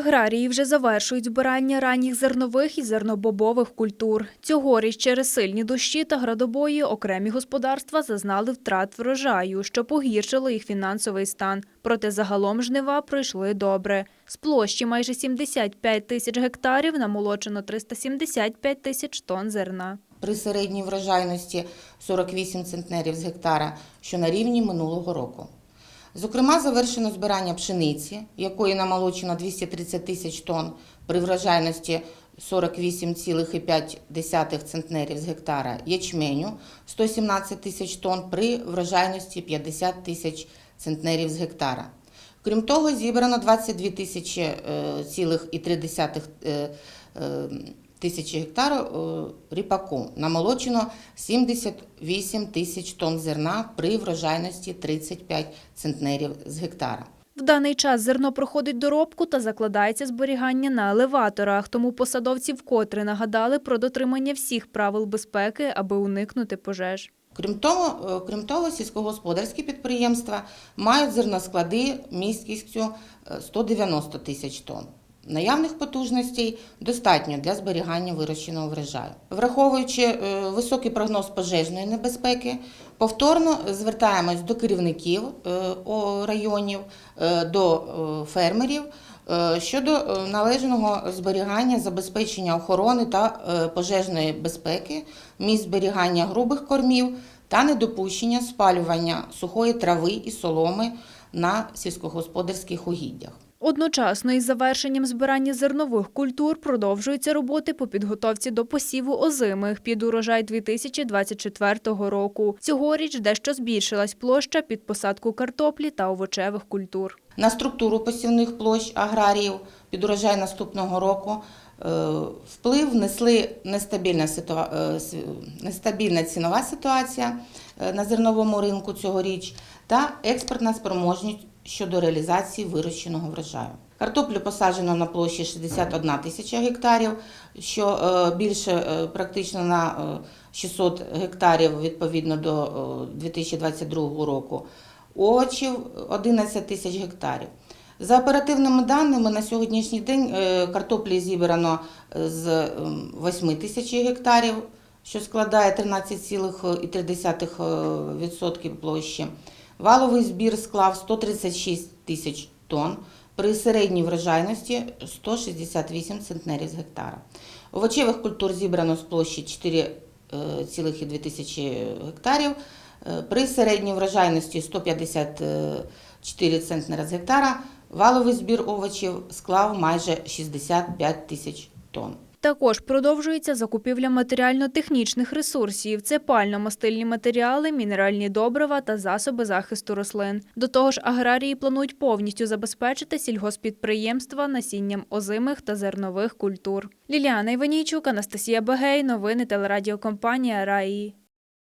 Аграрії вже завершують збирання ранніх зернових і зернобобових культур. Цьогоріч через сильні дощі та градобої окремі господарства зазнали втрат врожаю, що погіршило їх фінансовий стан. Проте загалом жнива пройшли добре. З площі майже 75 тисяч гектарів намолочено 375 тисяч тонн зерна. при середній врожайності 48 центнерів з гектара, що на рівні минулого року. Зокрема, завершено збирання пшениці, якої намолочено 230 тисяч тонн при врожайності 48,5 центнерів з гектара, янчменю 117 тисяч тонн при врожайності 50 тисяч центнерів з гектара. Крім того, зібрано 22 тисячі е, цілих і 3 тисячі гектарів е, ріпаку. Намолочено 78 тисяч тонн зерна при врожайності 35 центнерів з гектара. В даний час зерно проходить доробку та закладається зберігання на елеваторах, тому посадовці вкотре нагадали про дотримання всіх правил безпеки, аби уникнути пожеж. Крім того, е, крім того, сільськогосподарські підприємства мають зерносклади місткістю е, 190 тисяч тонн. Наявних потужностей достатньо для зберігання вирощеного врожаю. Враховуючи е, високий прогноз пожежної небезпеки, повторно звертаємось до керівників е, районів, е, до фермерів щодо належного зберігання, забезпечення охорони та пожежної безпеки, місць зберігання грубих кормів та недопущення спалювання сухої трави і соломи на сільськогосподарських угіддях. Одночасно із завершенням збирання зернових культур продовжуються роботи по підготовці до посіву озимих під урожай 2024 року. Цьогоріч дещо збільшилась площа під посадку картоплі та овочевих культур. На структуру посівних площ аграріїв під урожай наступного року е, вплив внесли нестабільна, е, нестабільна цінова ситуація е, на зерновому ринку цьогоріч та експортна спроможність щодо реалізації вирощеного врожаю. Картоплю посаджено на площі 61 тисяча гектарів, що е, більше е, практично на е, 600 гектарів відповідно до е, 2022 року. Овочів 11 тисяч гектарів. За оперативними даними, на сьогоднішній день е, картоплі зібрано е, з ем, 8 тисяч гектарів, що складає 13,3% площі. Валовий збір склав 136 тисяч тонн при середній врожайності 168 центнерів з гектара. Овочевих культур зібрано з площі 4,2 тисячі гектарів е, при середній врожайності 154 центнера з гектара. Валовий збір овочів склав майже 65 тисяч тонн. Також продовжується закупівля матеріально-технічних ресурсів. Це пально-мастильні матеріали, мінеральні добрива та засоби захисту рослин. До того ж, аграрії планують повністю забезпечити сільгоспідприємства насінням озимих та зернових культур. Ліліана Іванійчук, Анастасія Бегей, новини телерадіокомпанія Раї.